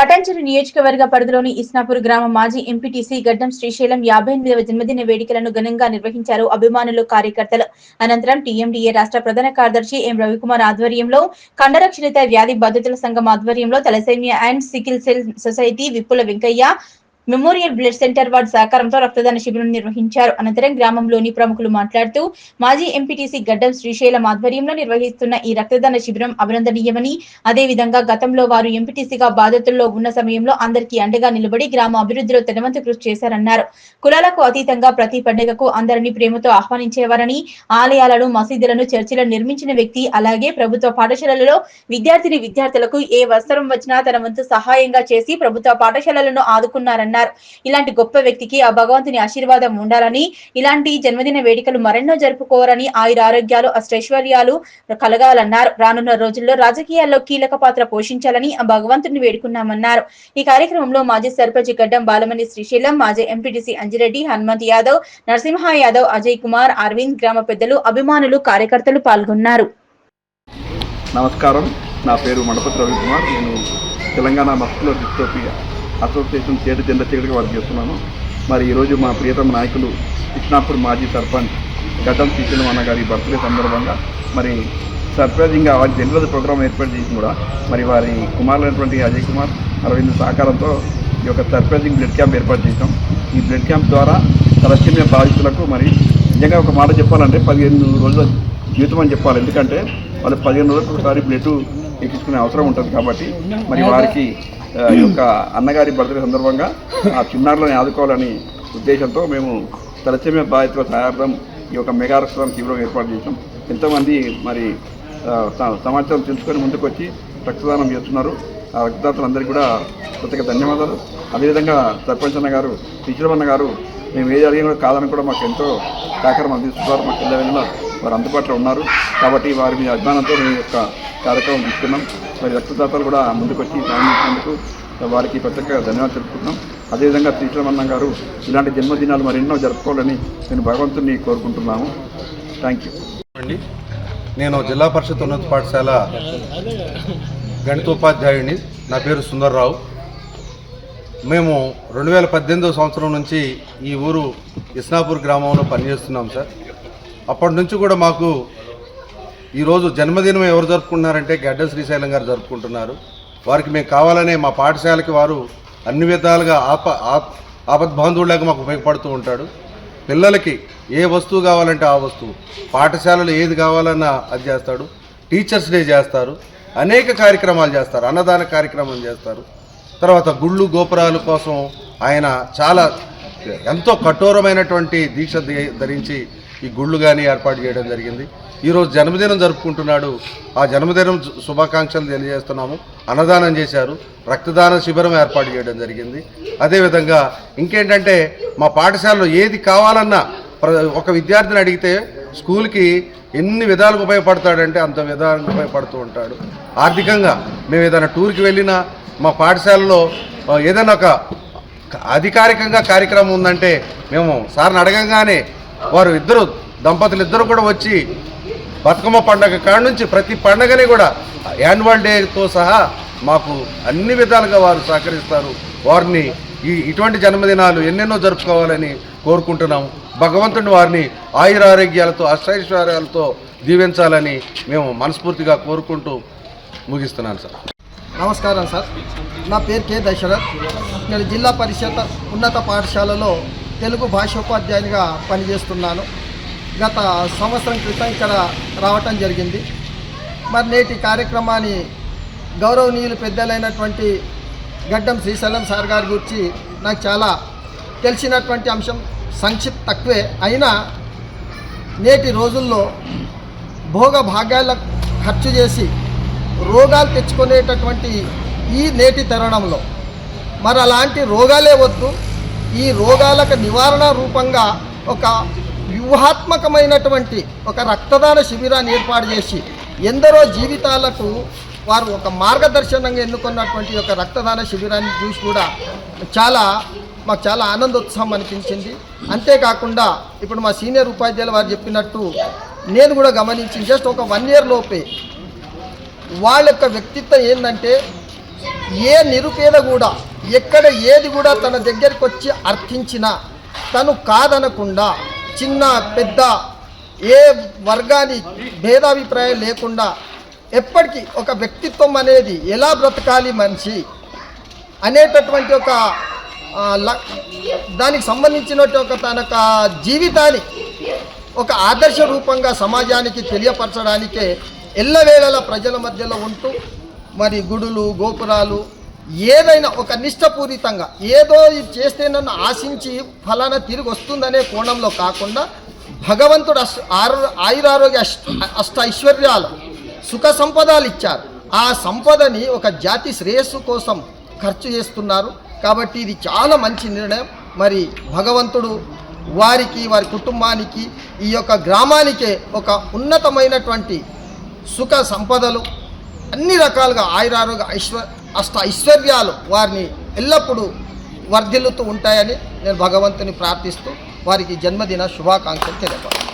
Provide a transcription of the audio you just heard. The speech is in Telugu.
పటాంచెరు నియోజకవర్గ పరిధిలోని ఇస్నాపూర్ గ్రామ మాజీ ఎంపీటీసీ గడ్డం శ్రీశైలం యాభై ఎనిమిదవ జన్మదిన వేడుకలను ఘనంగా నిర్వహించారు అభిమానులు కార్యకర్తలు. అనంతరం టీఎండీఏ రాష్ట్ర ప్రధాన కార్యదర్శి ఎం రవికుమార్ ఆధ్వర్యంలో కండరక్షరిత వ్యాధి బాధితుల సంఘం ఆధ్వర్యంలో thalassemia and sickle cell society Vippula Venkayya memorial blood centre ward సహకారంతో రక్తదాన శిబిరం నిర్వహించారు. అనంతరం గ్రామంలోని ప్రముఖులు మాట్లాడుతూ మాజీ ఎంపీటీసీ గడ్డం శ్రీశైలం ఆధ్వర్యంలో నిర్వహిస్తున్న ఈ రక్తదాన శిబిరం అభినందనీయమని అదేవిధంగా గతంలో వారు ఎంపీటీసీగా బాధితుల్లో ఉన్న సమయంలో అందరికీ అండగా నిలబడి గ్రామ అభివృద్ధిలో తనవంతు కృషి చేశారన్నారు. కులాలకు అతీతంగా ప్రతి పండుగకు అందరినీ ప్రేమతో ఆహ్వానించేవారని ఆలయాలను మసీదులను చర్చిలను నిర్మించిన వ్యక్తి అలాగే ప్రభుత్వ పాఠశాలలలో విద్యార్థిని విద్యార్థులకు ఏ వస్త్రం వచ్చినా తన వంతు సహాయంగా చేసి ప్రభుత్వ పాఠశాలలను ఆదుకున్నారని అన్నారు. ఇలాంటి గొప్ప వ్యక్తికి ఆ భగవంతుని ఆశీర్వాదం ఉండాలని ఇలాంటి జన్మదిన వేడుకలు మరెన్నో జరుపుకోవాలని ఆయుర ఆరోగ్యాలు అష్టైశ్వర్యాలు కలగాలన్నారు. రానున్న రోజుల్లో రాజకీయాల్లో కీలక పాత్ర పోషించాలని ఆ భగవంతుని వేడుకున్నామన్నారు. ఈ కార్యక్రమంలో మాజీ సర్పంచ్ గడ్డం బాలమణి శ్రీశైలం మాజీ ఎంపీటీసీ అంజిరెడ్డి హనుమంత్ యాదవ్ నరసింహ యాదవ్ అజయ్ కుమార్ అరవింద్ గ్రామ పెద్దలు అభిమానులు కార్యకర్తలు పాల్గొన్నారు. నమస్కారం. నా పేరు మండపతి రవికుమార్. నేను తెలంగాణ మస్కులర్ డిస్టోపియా అసోసియేషన్ చేటు జెండా చీకటిగా వర్క్ చేస్తున్నాను. మరి ఈరోజు మా ప్రియతమ నాయకులు కృష్ణాపూర్ మాజీ సర్పంచ్ గడ్డం శ్రీశైలం అన్న గారి బర్త్డే సందర్భంగా మరి సర్ప్రైజింగ్గా వారి జనరల్ ప్రోగ్రాం ఏర్పాటు చేసి కూడా మరి వారి కుమారులైనటువంటి అజయ్ కుమార్ అరవింద్ సహకారంతో ఈ యొక్క సర్ప్రైజింగ్ బ్లడ్ క్యాంప్ ఏర్పాటు చేశాం. ఈ బ్లడ్ క్యాంప్ ద్వారా తలసీమియా బాధితులకు మరి నిజంగా ఒక మాట చెప్పాలంటే పదిహేను రోజుల జీవితం అని చెప్పాలి. ఎందుకంటే వాళ్ళు పదిహేను రోజులకు ఒకసారి బ్లడ్ ఎక్కించుకునే అవసరం ఉంటుంది కాబట్టి మరి వారికి యొక్క అన్నగారి బర్త్డే సందర్భంగా ఆ చిన్నారులను ఆదుకోవాలని ఉద్దేశంతో మేము తలసీమియా బాధితుల సహాయార్థం ఈ యొక్క మెగా రక్తదాన శిబిరం ఏర్పాటు చేసాం ఎంతోమంది మరి స- సమాచారం తెలుసుకొని ముందుకు వచ్చి రక్తదానం చేస్తున్నారు. ఆ రక్తదాతలందరికీ కూడా ప్రత్యేక ధన్యవాదాలు. అదేవిధంగా సర్పంచ్ అన్న గారు శ్రీశైలం అన్న గారు మేము ఏది అడిగినా కాదని కూడా మాకు ఎంతో సహకారం అందిస్తున్నారు. మాకు ఎల్లవేళలా వారు అందుబాటులో ఉన్నారు. కాబట్టి వారి మీ అభిమానంతో మేము యొక్క కార్యక్రమం తీసుకున్నాం వారి రక్తదాతలు కూడా ముందుకొచ్చి వచ్చి వారికి ప్రత్యేక ధన్యవాదాలు తెలుపుతున్నాం అదేవిధంగా శ్రీశ్రమన్న గారు ఇలాంటి జన్మదినాలు మరెన్నో జరుపుకోవాలని నేను భగవంతుని కోరుకుంటున్నాము. Thank you. అండి నేను జిల్లా పరిషత్ ఉన్నత పాఠశాల గణితోపాధ్యాయుడిని. నా పేరు సుందర్రావు. మేము రెండు వేల పద్దెనిమిదో సంవత్సరం నుంచి ఈ ఊరు ఇస్నాపూర్ గ్రామంలో పనిచేస్తున్నాం సార్. అప్పటి నుంచి కూడా మాకు ఈరోజు జన్మదినం ఎవరు జరుపుకుంటున్నారంటే గడ్డ శ్రీశైలం గారు జరుపుకుంటున్నారు. వారికి మేము కావాలనే మా పాఠశాలకి వారు అన్ని విధాలుగా ఆప ఆప్ ఆపద్బాంధువులాగా మాకు ఉపయోగపడుతూ ఉంటాడు. పిల్లలకి ఏ వస్తువు కావాలంటే ఆ వస్తువు పాఠశాలలో ఏది కావాలన్నా అది చేస్తాడు టీచర్స్ డే చేస్తారు అనేక కార్యక్రమాలు చేస్తారు అన్నదాన కార్యక్రమం చేస్తారు. తర్వాత గుళ్ళు గోపురాల కోసం ఆయన చాలా ఎంతో కఠోరమైనటువంటి దీక్ష ధ- ధరించి ఈ గుళ్ళు కానీ ఏర్పాటు చేయడం జరిగింది. ఈరోజు జన్మదినం జరుపుకుంటున్నాడు. ఆ జన్మదినం శుభాకాంక్షలు తెలియజేస్తున్నాము. అన్నదానం చేశారు. రక్తదాన శిబిరం ఏర్పాటు చేయడం జరిగింది. అదేవిధంగా ఇంకేంటంటే మా పాఠశాలలో ఏది కావాలన్నా ప్ర- ఒక విద్యార్థిని అడిగితే స్కూల్కి ఎన్ని విధాలుగా ఉపయోగపడతాడంటే అంత విధాలుగా ఉపయోగపడుతూ ఉంటాడు. ఆర్థికంగా మేము ఏదైనా టూర్కి వెళ్ళినా మా పాఠశాలలో ఏదైనా ఒక అధికారికంగా కార్యక్రమం ఉందంటే మేము సార్ని అడగంగానే వారు ఇద్దరు దంపతులు ఇద్దరు కూడా వచ్చి బతుకమ్మ పండగ కాడ నుంచి ప్రతి పండగని కూడా యాన్యువల్ డేతో సహా మాకు అన్ని విధాలుగా వారు సహకరిస్తారు. వారిని ఈ ఇటువంటి జన్మదినాలు ఎన్నెన్నో జరుపుకోవాలని కోరుకుంటున్నాము. భగవంతుని వారిని ఆయురారోగ్యాలతో అష్టైశ్వర్యాలతో దీవించాలని మేము మనస్ఫూర్తిగా కోరుకుంటూ ముగిస్తున్నాను సార్. నమస్కారం సార్. నా పేరు కే దశరథ్. నేను జిల్లా పరిషత్ ఉన్నత పాఠశాలలో తెలుగు భాషోపాధ్యాయునిగా పనిచేస్తున్నాను. గత సంవత్సరం క్రితం ఇక్కడ రావటం జరిగింది. మరి నేటి కార్యక్రమాన్ని గౌరవనీయులు పెద్దలైనటువంటి గడ్డం శ్రీశైలం సార్ గారి గురించి నాకు చాలా తెలిసినటువంటి అంశం సంక్షిప్త తక్కువే అయినా నేటి రోజుల్లో భోగ భాగ్యాలకు ఖర్చు చేసి రోగాలు తెచ్చుకునేటటువంటి ఈ నేటి తరుణంలో మరి అలాంటి రోగాలే వద్దు. ఈ రోగాలకు నివారణ రూపంగా ఒక వ్యూహాత్మకమైనటువంటి ఒక రక్తదాన శిబిరాన్ని ఏర్పాటు చేసి ఎందరో జీవితాలకు వారు ఒక మార్గదర్శనంగా ఎన్నుకున్నటువంటి ఒక రక్తదాన శిబిరాన్ని చూసి కూడా చాలా మాకు చాలా ఆనందోత్సాహం అనిపించింది. అంతేకాకుండా ఇప్పుడు మా సీనియర్ ఉపాధ్యాయులు వారు చెప్పినట్టు నేను కూడా గమనించింది జస్ట్ ఒక వన్ ఇయర్ లోపే వాళ్ళ యొక్క వ్యక్తిత్వం ఏంటంటే ఏ నిరుపేద కూడా ఎక్కడ ఏది కూడా తన దగ్గరికి వచ్చి అర్థించినా తను కాదనకుండా చిన్న పెద్ద ఏ వర్గాన్ని భేదాభిప్రాయం లేకుండా ఎప్పటికీ ఒక వ్యక్తిత్వం అనేది ఎలా బ్రతకాలి మనిషి అనేటటువంటి ఒక దానికి సంబంధించినట్టు ఒక తన జీవితాన్ని ఒక ఆదర్శ రూపంగా సమాజానికి తెలియపరచడానికే ఎల్లవేళల ప్రజల మధ్యలో ఉంటూ మరి గుడులు గోపురాలు ఏదైనా ఒక నిష్టపూరితంగా ఏదో ఇది చేస్తే నన్ను ఆశించి ఫలానా తిరిగి వస్తుందనే కోణంలో కాకుండా భగవంతుడు అష్ట ఆరు ఆయురారోగ్య అష్ట అష్ట ఐశ్వర్యాలు సుఖ సంపదలు ఇచ్చారు. ఆ సంపదని ఒక జాతి శ్రేయస్సు కోసం ఖర్చు చేస్తున్నారు. కాబట్టి ఇది చాలా మంచి నిర్ణయం. మరి భగవంతుడు వారికి వారి కుటుంబానికి ఈ యొక్క గ్రామానికే ఒక ఉన్నతమైనటువంటి సుఖ సంపదలు అన్ని రకాలుగా ఆయురారోగ్య ఐశ్వర్ అష్ట ఐశ్వర్యాలు వారిని ఎల్లప్పుడూ వర్ధిల్లుతూ ఉంటాయని నేను భగవంతుని ప్రార్థిస్తూ వారికి జన్మదిన శుభాకాంక్షలు తెలియపడతాను